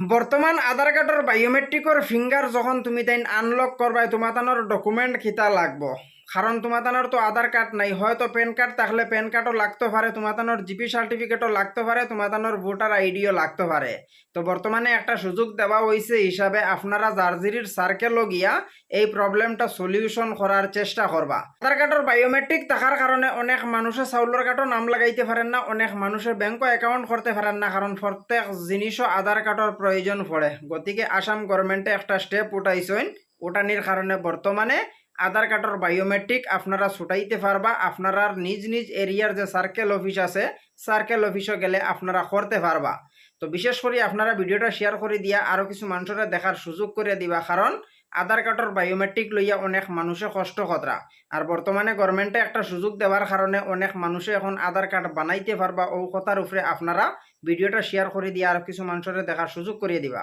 বর্তমান আধার কার্ডর বায়োমেট্রিকর ফিঙ্গার যখন তুমি তাই আনলক করবাই তোমার তানোর ডকুমেন্ট খিতা লাগবো। কারণ তোমার তানোর তো আধার কার্ড নাই। হয়তো প্যান কার্ড থাকলে প্যান কার্ডও লাগতে পারে তোমার তানোর জিপি সার্টিফিকেটও লাগতে পারে তোমার তানোর ভোটার আইডিও লাগতে পারে। তো বর্তমানে একটা সুযোগ দেওয়া হয়েছে হিসাবে আপনারা জার্জিরির সার্কেলও গিয়া এই প্রবলেমটা সলিউশন করার চেষ্টা করবা। আধার কার্ডের বায়োমেট্রিক থাকার কারণে অনেক মানুষে চাউলের কার্ডও নাম লাগাইতে পারেন না, অনেক মানুষের ব্যাংকও অ্যাকাউন্ট করতে পারেন না, কারণ প্রত্যেক জিনিসও আধার কার্ডের প্রয়োজন পড়ে। গতিকে আসাম গভর্নমেন্টে একটা স্টেপ উঠাইছেন, উঠানির কারণে বর্তমানে আধার কার্ডের বায়োমেট্রিক আপনারা ছুটাইতে পারবা। আপনারা নিজ নিজ এরিয়ার যে সার্কেল অফিস আছে সার্কেল অফিসে গেলে আপনারা করতে পারবা। তো বিশেষ করে আপনারা ভিডিওটা শেয়ার করে দিয়া আরও কিছু মানুষেরা দেখার সুযোগ করে দিবা, কারণ আধার কার্ডের বায়োমেট্রিক লইয়া অনেক মানুষে কষ্ট খতরা আর বর্তমানে গভর্নমেন্টে একটা সুযোগ দেওয়ার কারণে অনেক মানুষে এখন আধার কার্ড বানাইতে পারবা। ও কথার উপরে আপনারা ভিডিওটা শেয়ার করে দিয়া আর কিছু মানুষের দেখার সুযোগ করিয়ে দিবা।